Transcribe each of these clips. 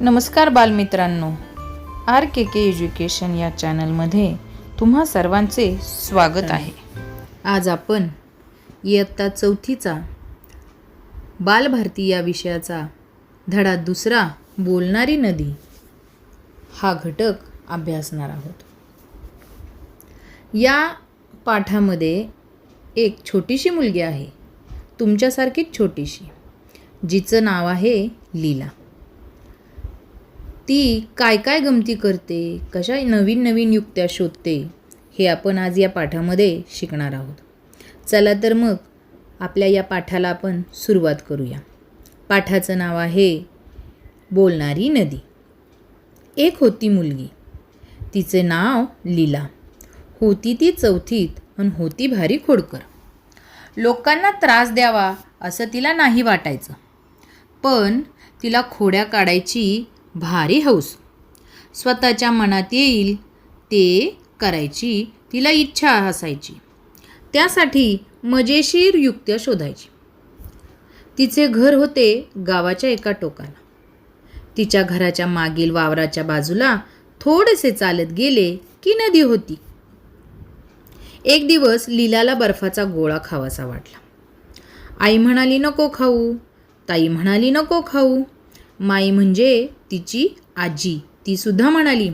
नमस्कार बालमित्रांनो. आर के के एज्युकेशन या चॅनलमध्ये तुम्हा सर्वांचे स्वागत आहे. आज आपण इयत्ता चौथीचा बालभारती या विषयाचा धडा दुसरा बोलणारी नदी हा घटक अभ्यासणार आहोत. या पाठामध्ये एक छोटीशी मुलगी आहे. तुमच्यासारखीच छोटीशी जिचं नाव आहे लीला. ती काय काय गमती करते कशा नवीन नवीन युक्त्या शोधते हे आपण आज या पाठामध्ये शिकणार आहोत. चला तर मग आपल्या या पाठाला आपण सुरुवात करूया. पाठाचं नाव आहे बोलणारी नदी. एक होती मुलगी. तिचे नाव लीला. होती ती चौथीत आणि होती भारी खोडकर. लोकांना त्रास द्यावा असं तिला नाही वाटायचं. पण तिला खोड्या काढायची भारी हौस. स्वतःच्या मनात येईल ते करायची तिला इच्छा असायची त्यासाठी मजेशीर युक्त्या शोधायची. तिचे घर होते गावाच्या एका टोकाला. तिच्या घराच्या मागील वावराच्या बाजूला थोडेसे चालत गेले की नदी होती. एक दिवस लीलाला बर्फाचा गोळा खावासा वाटला. आई म्हणाली नको खाऊ. ताई म्हणाली नको खाऊ. माई म्हणजे तिची आजी. ती सुद्धा म्हणाली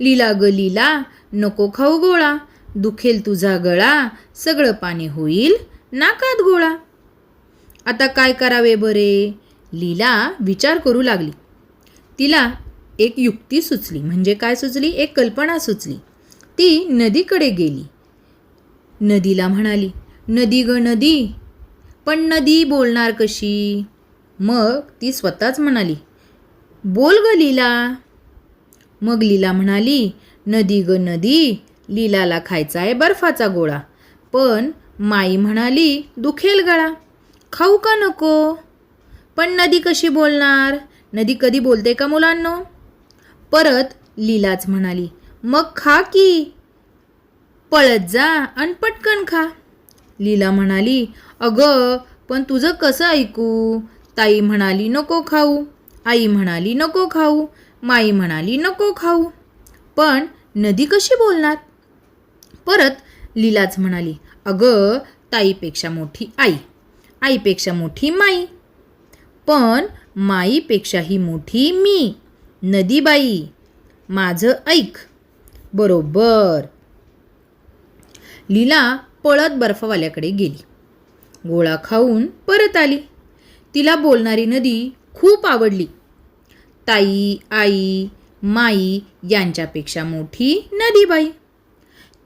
लीला ग लीला नको खाऊ गोळा. दुखेल तुझा गळा. सगळं पाणी होईल. नाकात गोळा. आता काय करावे बरे? लीला विचार करू लागली. तिला एक युक्ती सुचली. म्हणजे काय सुचली? एक कल्पना सुचली. ती नदीकडे गेली. नदीला म्हणाली नदी ग नदी पण नदी बोलणार कशी? मग ती स्वतःच म्हणाली बोल ग लीला. मग लीला म्हणाली नदी ग नदी लीलाला खायचा आहे बर्फाचा गोळा. पण माई म्हणाली दुखेल गळा खाऊ का नको? पण नदी कशी बोलणार? नदी कधी बोलते का मुलांनो? परत लीलाच म्हणाली मग खा की पळत जा आणि पटकन खा. लीला म्हणाली अगं पण तुझं कसं ऐकू? ताई म्हणाली नको खाऊ. आई म्हणाली नको खाऊ. माई म्हणाली नको खाऊ. पण नदी कशी बोलणार? परत लीलाच म्हणाली अगं ताईपेक्षा मोठी आई आईपेक्षा मोठी माई पण माईपेक्षाही मोठी मी नदीबाई माझं ऐक. बरोबर. लीला पळत बर्फवाल्याकडे गेली. गोळा खाऊन परत आली. तिला बोलणारी नदी खूप आवडली. ताई आई माई यांच्यापेक्षा मोठी नदीबाई.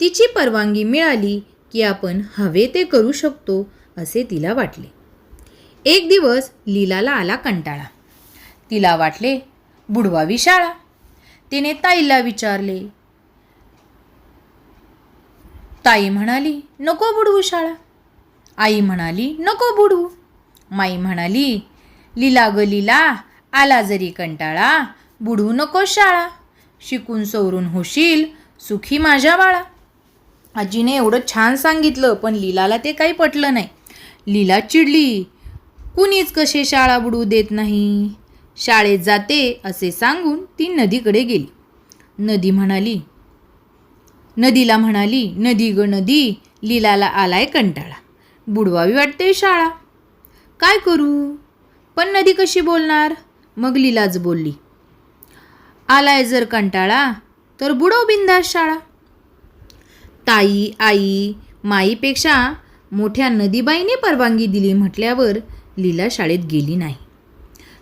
तिची परवानगी मिळाली की आपण हवे ते करू शकतो असे तिला वाटले. एक दिवस लीलाला आला कंटाळा. तिला वाटले बुडवावी शाळा. तिने ताईला विचारले. ताई म्हणाली नको बुडवू शाळा. आई म्हणाली नको बुडवू. माई म्हणाली लीला ग लीला आला जरी कंटाळा बुडवू नको शाळा शिकून सवरून होशील सुखी माझ्या बाळा. आजीने एवढं छान सांगितलं पण लीलाला ते काही पटलं नाही. लीला चिडली कुणीच कसे शाळा बुडू देत नाही? शाळेत जाते असे सांगून ती नदीकडे गेली. नदी म्हणाली नदीला म्हणाली नदी ग नदी लीलाला आलाय कंटाळा. बुडवावी वाटते शाळा. काय करू? पण नदी कशी बोलणार? मग लीलाच बोलली. आलाय जर कंटाळा तर बुडव बिंदास शाळा. ताई आई माईपेक्षा मोठ्या नदीबाईने परवानगी दिली म्हटल्यावर लीला शाळेत गेली नाही.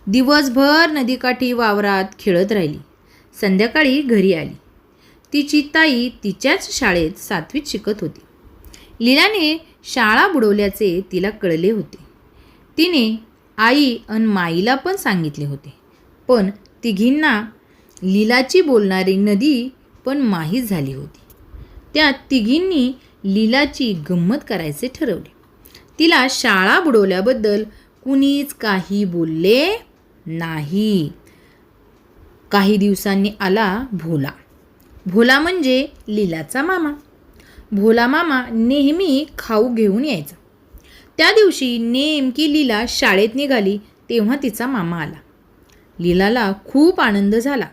दिवसभर नदीकाठी वावरात खेळत राहिली. संध्याकाळी घरी आली. तिची ताई तिच्याच शाळेत सातवीत शिकत होती. लीलाने शाळा बुडवल्याचे तिला कळले होते. तिने आई अन माईला पण सांगितले होते. पण तिघींना लीलाची बोलणारी नदी पण माहीत झाली होती. त्या तिघींनी लीलाची गंमत करायचे ठरवले. तिला शाळा बुडवल्याबद्दल कुणीच काही बोलले नाही. काही दिवसांनी आला भोला. भोला म्हणजे लीलाचा मामा. भोला मामा नेहमी खाऊ घेऊन यायचा. त्या दिवशी नेमकी लीला शाळेत निघाली तेव्हा तिचा मामा आला. लीलाला खूप आनंद झाला.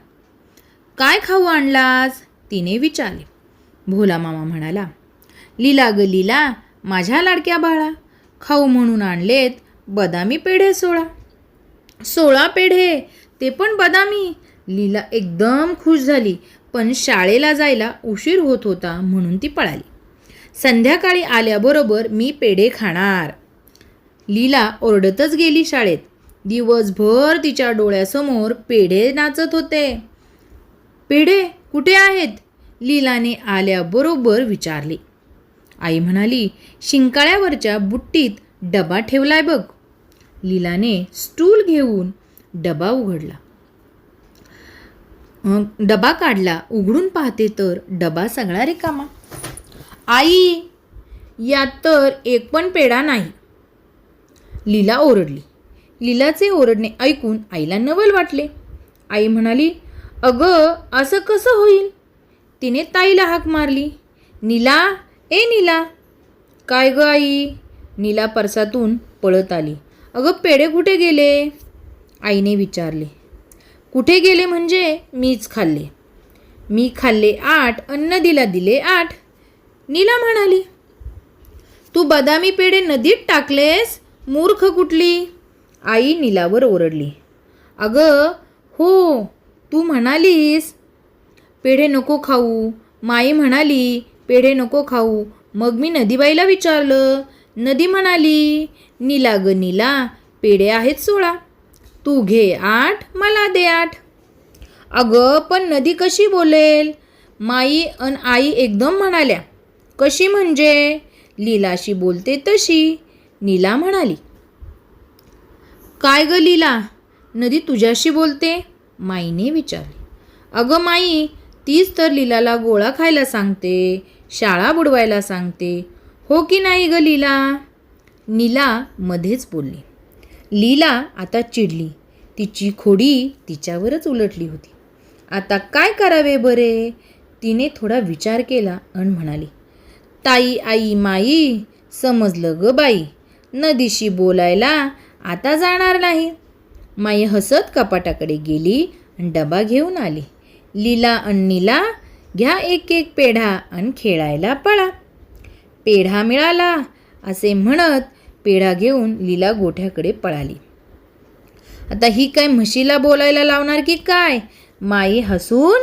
काय खाऊ आणलास? तिने विचारले. भोला मामा म्हणाला लीला ग लीला माझ्या लाडक्या बाळा खाऊ म्हणून आणलेत बदामी पेढे सोळा. सोळा पेढे? ते पण बदामी. लीला एकदम खुश झाली पण शाळेला जायला उशीर होत होता म्हणून ती पळाली. संध्याकाळी आल्याबरोबर मी पेढे खाणार. लीला ओरडतच गेली शाळेत. दिवसभर तिच्या डोळ्यासमोर पेढे नाचत होते. पेढे कुठे आहेत? लीलाने आल्याबरोबर विचारले. आई म्हणाली शिंकाळ्यावरच्या बुट्टीत डबा ठेवलाय बघ. लीलाने स्टूल घेऊन डबा उघडला. डबा काढला. उघडून पाहते तर डबा सगळा रिकामा. आई यात तर एक पण पेढा नाही. लीला ओरडली. लीलाचे ओरडणे ऐकून आईला नवल वाटले. आई म्हणाली अगं असं कसं होईल? तिने ताईला हाक मारली. नीला ए नीला. काय ग आई? नीला परसातून पळत आली. अगं पेढे कुठे गेले? आईने विचारले. कुठे गेले म्हणजे मीच खाल्ले. मी खाल्ले आठ अन्न दिला दिले आठ. नीला म्हणाली तू बदामी पेढे नदीत टाकलेस मूर्ख कुठली? आई नीलावर ओरडली अगं हो तू म्हणालीस पेढे नको खाऊ. माई म्हणाली पेढे नको खाऊ. मग मी नदीबाईला विचारलं नदी म्हणाली नीला ग नीला पेढे आहेत सोळा तू घे आठ मला दे आठ. अगं पण नदी कशी बोलेल? माई अन आई एकदम म्हणाल्या कशी म्हणजे? लीलाशी बोलते तशी. नीला म्हणाली. काय ग लीला? नदी तुझ्याशी बोलते? माईने विचारले. अगं माई तीच तर लीलाला गोळा खायला सांगते शाळा बुडवायला सांगते. हो की नाही ग लीला? नीला मध्येच बोलली. लीला आता चिडली. तिची खोडी तिच्यावरच उलटली होती. आता काय करावे बरे? तिने थोडा विचार केला अन म्हणाली. ताई आई माई समजलं ग बाई. नदीशी बोलायला आता जाणार नाही. माई हसत कपाटाकडे गेली आणि डबा घेऊन आली. लीला अन्नीला घ्या एक एक पेढा आणि खेळायला पळा. पेढा मिळाला असे म्हणत पेढा घेऊन लीला गोठ्याकडे पळाली. आता ही काय म्हशीला बोलायला लावणार की काय? माई हसून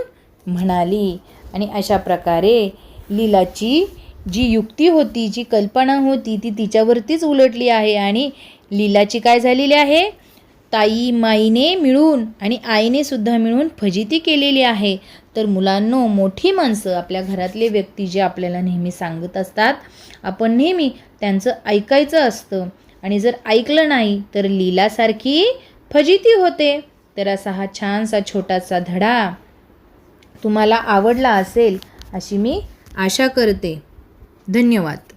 म्हणाली आणि अशा प्रकारे लीलाची जी युक्ती होती जी कल्पना होती ती तिच्यावरतीच उलटली आहे आणि लीलाची काय झालेली आहे? ताई माईने मिळून आणि आईने सुद्धा मिळून फजिती केलेली आहे. तर मुलांनो मोठी माणसं आपल्या घरातले व्यक्ती जे आपल्याला नेहमी सांगत असतात आपण नेहमी त्यांचं ऐकायचं असतं. आणि जर ऐकलं नाही तर लीलासारखी फजिती होते. तर असा हा छानसा छोटासा धडा तुम्हाला आवडला असेल अशी मी आशा करते. धन्यवाद.